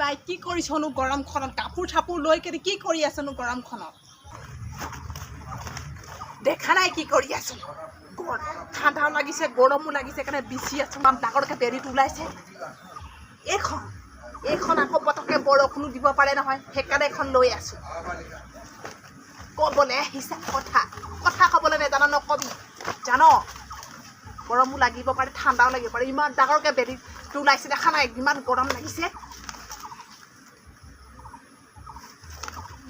বাই, কি কৰিছনো গৰমখনত? কাপোৰ চাপোৰ লৈ কেনে কি কৰি আছনো গৰমখনত? দেখা নাই কি কৰি আছো ঠাণ্ডাও লাগিছে, গৰমো লাগিছে কাৰণে বিচি আছো। ইমান ডাঙৰকৈ বেৰিত ওলাইছে। এইখন এইখন আকৌ পটককৈ বৰষুণো দিব পাৰে নহয়, সেইকাৰণে এখন লৈ আছো। ক'বলৈ আহিছা কথা। কথা ক'বলৈ নেজান, নকবি। জান? গৰমো লাগিব পাৰে, ঠাণ্ডাও লাগিব পাৰে। ইমান ডাঙৰকৈ বেৰিত ওলাইছে, দেখা নাই। ইমান গৰম লাগিছে।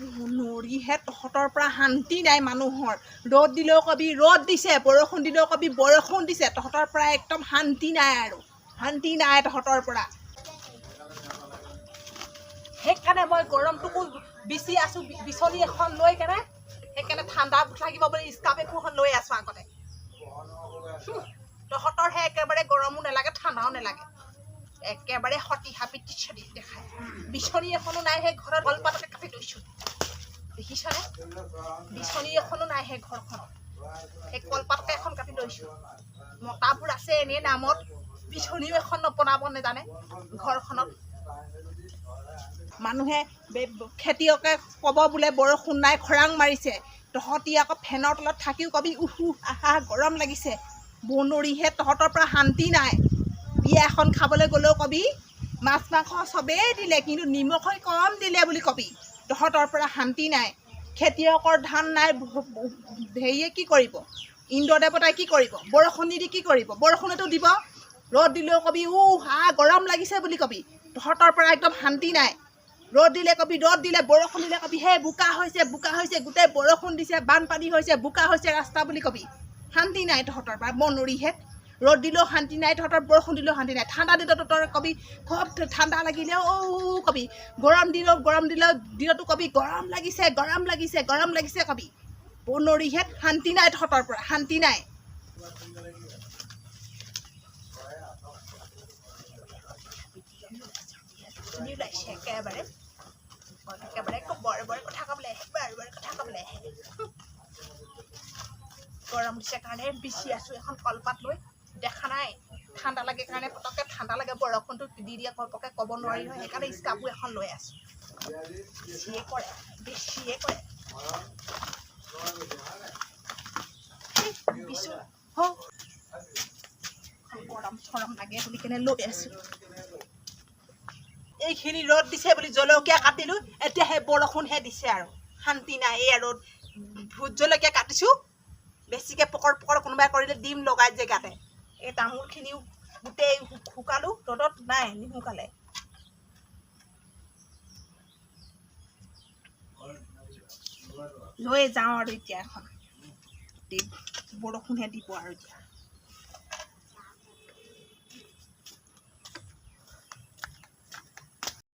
নৰিহে তহঁতৰ পৰা শান্তি নাই মানুহৰ। ৰ'দ দিলেও কবি ৰ'দ দিছে বৰষুণ দিলেও কবি বৰষুণ দিছে। তহঁতৰ পৰা একদম শান্তি নাই আৰু। শান্তি নাই তহঁতৰ পৰা। সেইকাৰণে মই গৰমটোকো বিচি আছোঁ বিচনী এখন লৈ কেনে সেইকাৰণে ঠাণ্ডা লাগিব বুলি স্কাৰ্ফ একোখন লৈ আছোঁ আগতে। হুঁ, তহঁতৰহে একেবাৰে গৰমো নালাগে ঠাণ্ডাও নালাগে। একেবাৰে সতি হাপিতি দেখায় বিচনী এখনও নাই সেই ঘৰত কলপাতকে কাটি দেখিছনে বিচনী এখনও নাই সেই ঘৰখনত। সেই কলপাতকে এখন কাটি লৈছোঁ। মতাবোৰ আছে এনেই নামত। বিচনীও এখন নবনাব নেজানে ঘৰখনত। মানুহে খেতিয়কে ক'ব বোলে, বৰষুণ নাই, খৰাং মাৰিছে। তহঁতি আকৌ ফেনৰ তলত থাকিও কবি, উহ উহ, আহা গৰম লাগিছে। বনৰীহে তহঁতৰ পৰা শান্তি নাই। বিয়া এখন খাবলৈ গ'লেও কবি, মাছ, মাংস চবেই দিলে, কিন্তু নিমখে কম দিলে বুলি কবি। তহঁতৰ পৰা শান্তি নাই। খেতিয়কৰ ধান নাই হেৰিয়ে কি কৰিব? ইন্দ্ৰ দেৱতাই কি কৰিব? বৰষুণ নিদি কি কৰিব? বৰষুণতো দিব। ৰ'দ দিলেও কবি উহ আহ গৰম লাগিছে বুলি কবি। তহঁতৰ পৰা একদম শান্তি নাই। ৰ'দ দিলে কবি ৰ'দ দিলে বৰষুণ দিলে কবি হে বোকা হৈছে বোকা হৈছে গোটেই বৰষুণ দিছে বানপানী হৈছে বোকা হৈছে ৰাস্তা বুলি কবি। শান্তি নাই তহঁতৰ পৰা বনৰীহেত ৰ'দ দিলেও শান্তি নাই তহঁতৰ বৰষুণ দিলেও শান্তি নাই। ঠাণ্ডা দিনতো তহঁতৰ কবি খুব ঠাণ্ডা লাগিলেও ঔ কবি। গৰম দিলেও গৰম দিলেও দিনতো কবি গৰম লাগিছে গৰম লাগিছে গৰম লাগিছে কবি। বনৰীহেত শান্তি নাই তহঁতৰ পৰা শান্তি নাই। গৰম দিছে কাৰণে বিচি আছোঁ এখন কলপাত লৈ। ঠাণ্ডা লাগে কাৰণে পটককৈ ঠাণ্ডা লাগে বৰষুণটো দি দিয়ে পটককৈ ক'ব নোৱাৰি নহয় সেইকাৰণে স্কাৰ্ফো এখন লৈ আছোঁ। বেছিয়ে কৰে বেছিয়ে কৰে। গৰম চৰম লাগে বুলি কেনে লৈ আছোঁ। এইখিনি ৰ'দ দিছে বুলি জলকীয়া কাটিলোঁ এতিয়া সেই বৰষুণহে দিছে আৰু। শান্তি নাই এই আৰু ভোট জলকীয়া কাটিছোঁ। বেছিকৈ পকৰ পকৰ কোনোবাই কৰিলে ডিম লগাই জেগাতে এই তামোলখিনিও গোটেই শুকালোঁ ৰ'দত নাই নিশুকালে। লৈ যাওঁ আৰু এতিয়া এখন। বৰষুণহে দিব আৰু এতিয়া।